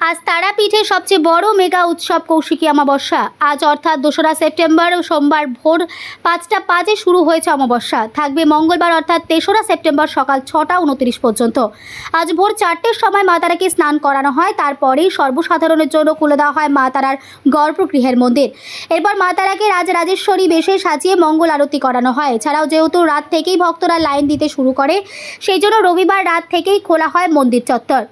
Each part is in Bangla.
আজ তারাপীঠের সবচেয়ে বড় মেগা উৎসব কৌশিকী অমাবস্যা। আজ অর্থাৎ দোসরা সেপ্টেম্বর সোমবার ভোর পাঁচটা পাঁচে শুরু হয়েছে অমাবস্যা। থাকবে মঙ্গলবার অর্থাৎ তেসরা সেপ্টেম্বর সকাল ছটা উনত্রিশ পর্যন্ত। আজ ভোর চারটের সময় মা তারাকে স্নান করানো হয়, তারপরেই সর্বসাধারণের জন্য খুলে দেওয়া হয় মা তারার গর্ভগৃহের মন্দির। এরপর মা তারাকে রাজ রাজেশ্বরী বেশে সাজিয়ে মঙ্গল আরতি করানো হয়। এছাড়াও যেহেতু রাত থেকেই ভক্তরা লাইন দিতে শুরু করে, সেই জন্য রবিবার রাত থেকেই খোলা হয় মন্দির চত্বর।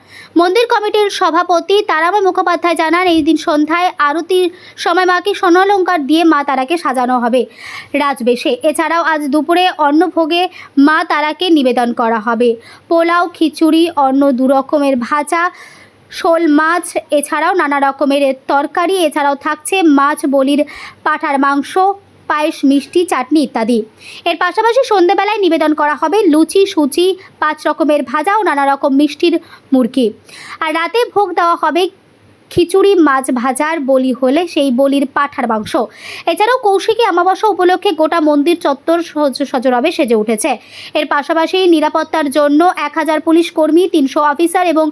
মন্দির কমিটির সভাপতি তারামা মুখোপাধ্যায় জানান, এই দিন সন্ধ্যায় আরতির সময় মাকে স্বর্ণালঙ্কার দিয়ে মা তারাকে সাজানো হবে রাজবেশে। এছাড়াও আজ দুপুরে অন্নভোগে মা তারাকে নিবেদন করা হবে। পোলাও, খিচুড়ি অন্য দু রকমের ভাজা, শোল মাছ, এছাড়াও নানা রকমের তরকারি, এছাড়াও থাকছে মাছ, বলির পাঠার মাংস পায়েস, মিষ্টি, চাটনি ইত্যাদি। এর পাশাপাশি সন্ধেবেলায় নিবেদন করা হবে লুচি সুচি পাঁচ রকমের ভাজা ও নানা রকম মিষ্টির মুরগি। আর রাতে ভোগ দেওয়া হবে খিচুড়ি, মাছ ভাজার বলি হলে সেই বলির পাঠার মাংস। এছাড়াও কৌশিকী অমাবস্যা উপলক্ষে গোটা মন্দির চত্বর সজ- সজরবে সেজে উঠেছে। এর পাশাপাশি নিরাপত্তার জন্য এক হাজার পুলিশ কর্মী, তিনশো অফিসার এবং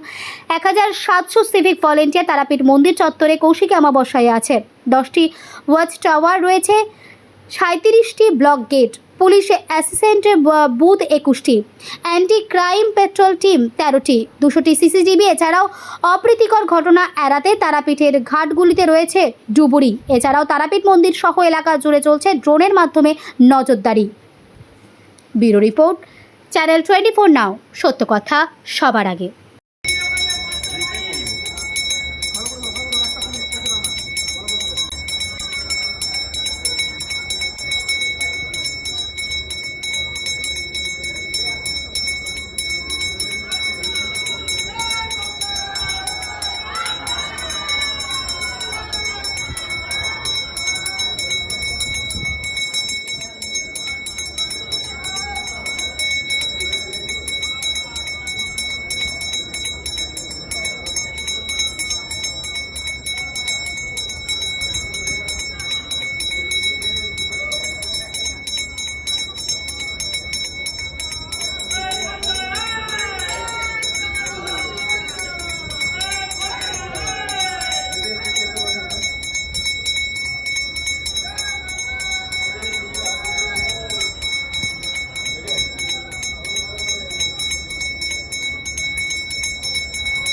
এক হাজার সাতশো সিভিক ভলেন্টিয়ার তারাপীঠ মন্দির চত্বরে কৌশিকী অমাবস্যায় আছে। দশটি ওয়াচ টাওয়ার রয়েছে। সাঁত্রিশটি block gate, police assistant booth একুশটি অ্যান্টি ক্রাইম পেট্রোল টিম তেরোটি, দুশোটি সিসিটিভি এছাড়াও অপ্রীতিকর ঘটনা এড়াতে তারাপীঠের ঘাটগুলিতে রয়েছে ডুবুরি। এছাড়াও তারাপীঠ মন্দির সহ এলাকা জুড়ে চলছে ড্রোনের মাধ্যমে নজরদারি। Bureau report, channel twenty four now, সত্য কথা সবার আগে।